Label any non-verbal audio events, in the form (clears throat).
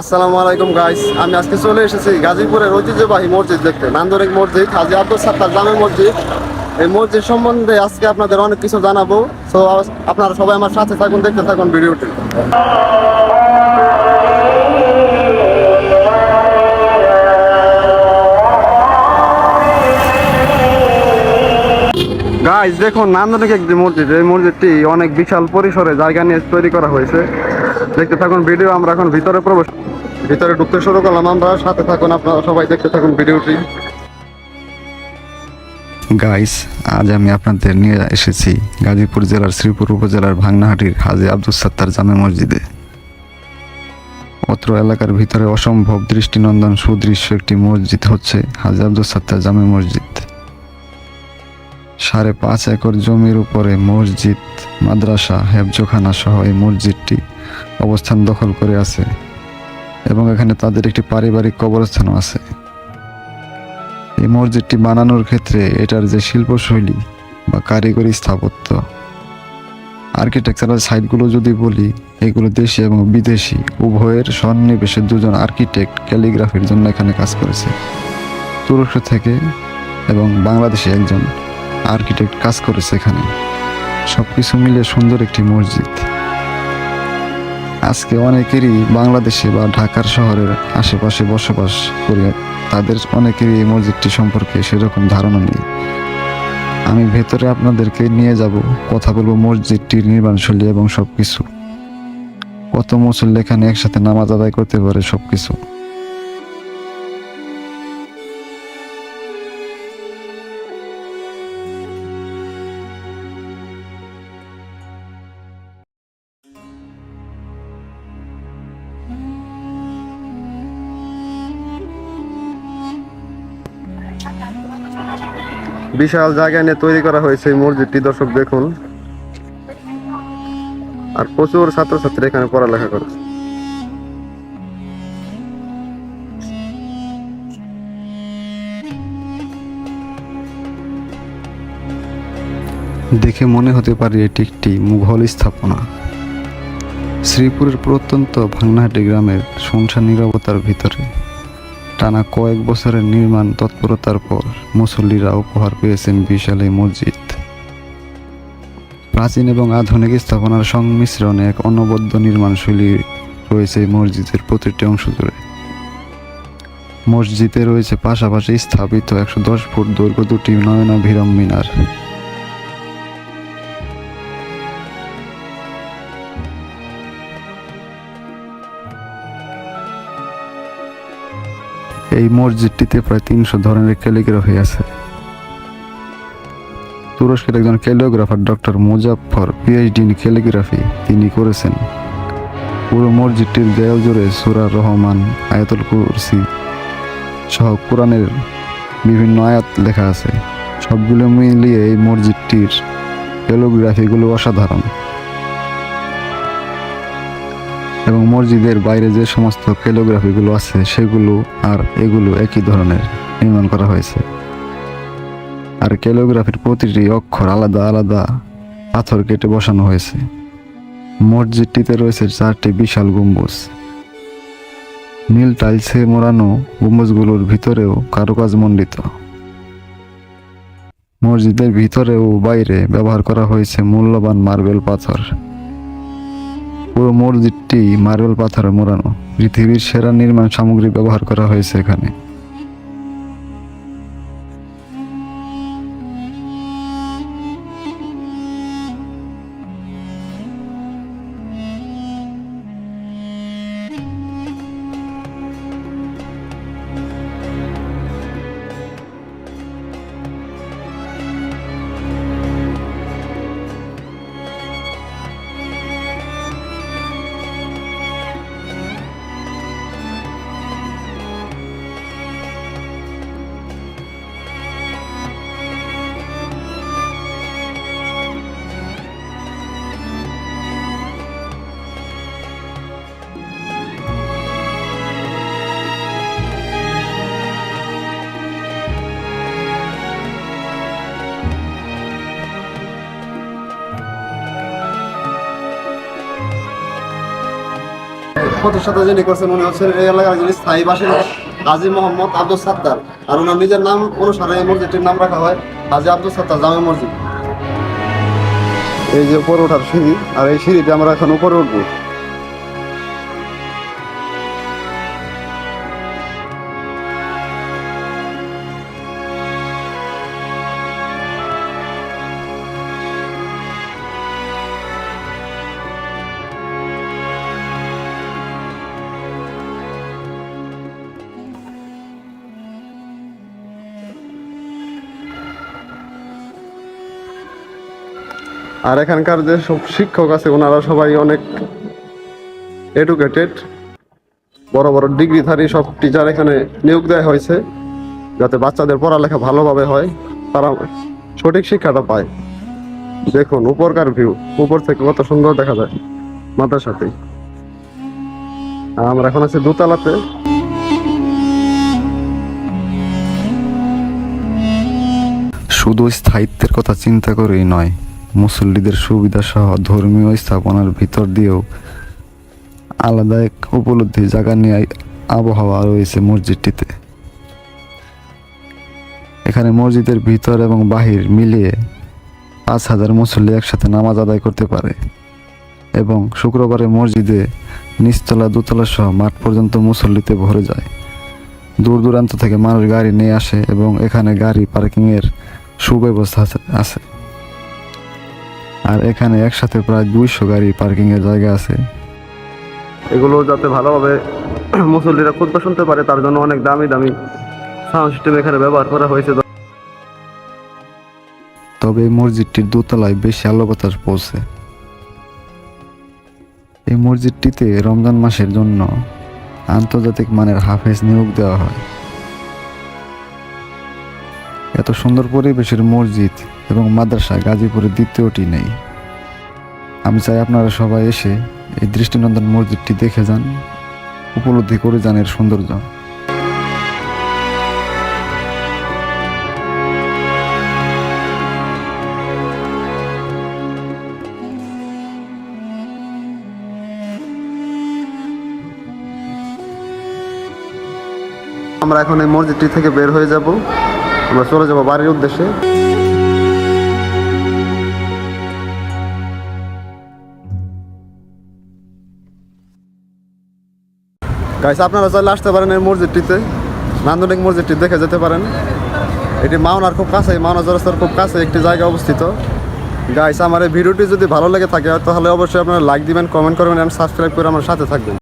আসসালামু আলাইকুম গাইস আমি আজকে চলে এসেছি গাজীপুরের ঐতিহ্যবাহী মসজিদ দেখতে। নান্দনিক মসজিদ, হাজি আব্দুল সাত্তার জামে মসজিদ। এই মসজিদ সম্বন্ধে আজকে আপনাদের অনেক কিছু জানাব। তো আপনারা সবাই আমার সাথে থাকুন, দেখতে থাকুন ভিডিওটি। গাইস দেখুন, নান্দনিক একটি মসজিদ। এই মসজিদটি অনেক বিশাল পরিসরে জায়গা নিয়ে তৈরি করা হয়েছে। দেখতে থাকুন ভিডিও, আমরা এখন ভিতরে প্রবেশ ভিতরে ঢুকতে শুরু করলাম আমরা। সাথে থাকুন আপনারা সবাই, দেখতে থাকুন ভিডিওটি। গাইস আজ আমি আপনাদের নিয়ে এসেছি গাজীপুর জেলার শ্রীপুর উপজেলার ভাংনাহাটির হাজি আব্দুল সাত্তার জামে মসজিদে। অত্র এলাকার ভিতরে অসম্ভব দৃষ্টিনন্দন সুদৃশ্য একটি মসজিদ হচ্ছে হাজি আব্দুল সাত্তার জামে মসজিদ। সাড়ে পাঁচ একর জমির উপরে মসজিদ, মাদ্রাসা, হেফজোখানা সহ এই মসজিদটি অবস্থান দখল করে আছে এবং এখানে তাদের একটি পারিবারিক কবরস্থানও আছে। এই মসজিদটি বানানোর ক্ষেত্রে এটার যে শিল্পশৈলী বা কারিগরি স্থাপত্য, আর্কিটেকচারাল সাইটগুলো যদি বলি, এগুলো দেশি এবং বিদেশি, উভয়ের সন্নিবেশে দুজন আর্কিটেক্ট ক্যালিগ্রাফির জন্য এখানে কাজ করেছে। তুরস্ক থেকে এবং বাংলাদেশে একজন আর্কিটেক্ট কাজ করেছে এখানে। সব কিছু মিলে সুন্দর একটি মসজিদ। আজকে অনেকেরই বাংলাদেশে বা ঢাকার শহরের আশেপাশে বসবাস করে তাদের অনেকেরই এই মসজিদটি সম্পর্কে সেরকম ধারণা নেই। আমি ভেতরে আপনাদেরকে নিয়ে যাব, কথা বলব মসজিদটির নির্মাণশৈলী এবং সব কিছু কত মুসল্লি এখানে একসাথে নামাজ আদায় করতে পারে সবকিছু। বিশাল জায়গা নিয়ে তৈরি করা হয়েছে এই মসজিদটি, দর্শক দেখুন। আর প্রচুর ছাত্রছাত্রী এখানে পড়ালেখা করে। দেখে মনে হতে পারে এটি একটি মুঘল স্থাপনা। শ্রীপুরের প্রত্যন্ত ভাংনাহাটি গ্রামের শুনশান নিরবতার ভিতরে। টানা কয়েক বছরের নির্মাণ তৎপরতার পর মুসল্লিরা উপহার পেয়েছেন বিশাল এই মসজিদ। প্রাচীন এবং আধুনিক স্থাপনার সংমিশ্রণে এক অনবদ্য নির্মাণশৈলী রয়েছে এই মসজিদের প্রতিটি অংশ জুড়ে। মসজিদে রয়েছে পাশাপাশি স্থাপিত একশো দশ ফুট দৈর্ঘ্য দুটি নয়নাভিরম মিনার। এই মসজিদটিতে প্রায় তিনশো ধরনের ক্যালিগ্রাফি আছে। তুরস্কের একজন calligrapher doctor Muzaffar PhD in calligraphy তিনি করেছেন। পুরো মসজিদটির দেয়াল জুড়ে সুরা রহমান, আয়াতুল কুরসি সহ কোরআনের বিভিন্ন আয়াত লেখা আছে। সবগুলো মিলিয়ে এই মসজিদটির ক্যালিগ্রাফিগুলো অসাধারণ। এবং মসজিদের বাইরে যে সমস্ত ক্যালিগ্রাফিগুলো আছে, সেগুলো আর এগুলো একই ধরনের নির্মাণ করা হয়েছে। আর ক্যালিগ্রাফির প্রতিটি অক্ষর আলাদা আলাদা পাথর কেটে বসানো হয়েছে। মসজিদটিতে রয়েছে চারটি বিশাল গম্বুজ। নীল টাইলসে মোড়ানো গম্বুজগুলোর ভিতরেও কারুকাজ মণ্ডিত। মসজিদের ভিতরে ও বাইরে ব্যবহার করা হয়েছে মূল্যবান মার্বেল পাথর। পুরো মসজিদটি মার্বেল পাথরে মোড়ানো। পৃথিবীর সেরা নির্মাণ সামগ্রী ব্যবহার করা হয়েছে এখানে। প্রতিষ্ঠাতা যিনি করছেন, উনি হচ্ছেন এই এলাকার যিনি স্থায়ী বাসিন্দা, হাজি মোহাম্মদ আব্দুল সাত্তার আর ওনার নিজের নাম অনুসারে এই মসজিদটির নাম রাখা হয় হাজি আব্দুল সাত্তার জামে মসজিদ। এই যে উপরে ওঠার সিঁড়ি, আর এই সিঁড়িতে আমরা এখন উপরে উঠবো। আর এখানকার যে সব শিক্ষক আছে, ওনারা সবাই অনেক এডুকেটেড বড় বড় ডিগ্রিধারী সব টিচার এখানে নিয়োগ দেওয়া হয়েছে, যাতে বাচ্চাদের পড়ালেখা ভালোভাবে হয়, তারা সঠিক শিক্ষাটা পায়। দেখুন, উপরকার ভিউ উপর থেকে কত সুন্দর দেখা যায় মাথার সাথে আমরা এখন আছি দোতলাতে। শুধু স্থায়িত্বের কথা চিন্তা করেই নয় মুসল্লিদের সুবিধা সহ ধর্মীয় স্থাপনার ভিতর দিয়েও আলাদা এক উপলব্ধি জায়গা নিয়ে আবহাওয়া রয়েছে মসজিদটিতে। এখানে মসজিদের ভিতর এবং বাহির মিলিয়ে পাঁচ হাজার মুসল্লি একসাথে নামাজ আদায় করতে পারে এবং শুক্রবারে মসজিদে নিচতলা, দোতলা সহ মাঠ পর্যন্ত মুসল্লিতে ভরে যায়। দূর দূরান্ত থেকে মানুষ গাড়ি নিয়ে আসে এবং এখানে গাড়ি পার্কিংয়ের সুব্যবস্থা আছে- আছে। আর এখানে একসাথে প্রায় দুইশো গাড়ি পার্কিংয়ের জায়গা আছে। এগুলো যাতে ভালোভাবে (clears throat) মুসল্লিরা খুদ্া শুনতে পারে তার জন্য অনেক দামি দামি সাউন্ড সিস্টেম এখানে ব্যবহার করা হয়েছে। তবে এই মসজিদটির দোতলায় বেশি আলো বাতাস পৌঁছে এই মসজিদটিতে রমজান মাসের জন্য আন্তর্জাতিক মানের হাফেজ নিয়োগ দেওয়া হয়। এত সুন্দর পরিবেশের মসজিদ এবং মাদ্রাসা গাজীপুরের দ্বিতীয়টি নেই। আমি চাই আপনারা সবাই এসে এই দৃষ্টিনন্দন মসজিদটি দেখে যান, উপলব্ধি করে যান এর সৌন্দর্য। আমরা এখন এই মসজিদটি থেকে বের হয়ে যাব। আমরা চলে যাব বাড়ির উদ্দেশ্যে। গাইস আপনারা চাইলে আসতে পারেন এই মসজিদটিতে। নান্দনিক মসজিদটি দেখে যেতে পারেন। এটি মাওনার খুব কাছে মাওনা জরস্তার খুব কাছে একটি জায়গা অবস্থিত। গাইস আমার এই ভিডিওটি যদি ভালো লেগে থাকে, তাহলে অবশ্যই আপনারা লাইক দিবেন কমেন্ট করবেন এবং সাবস্ক্রাইব করে আমার সাথে থাকবেন।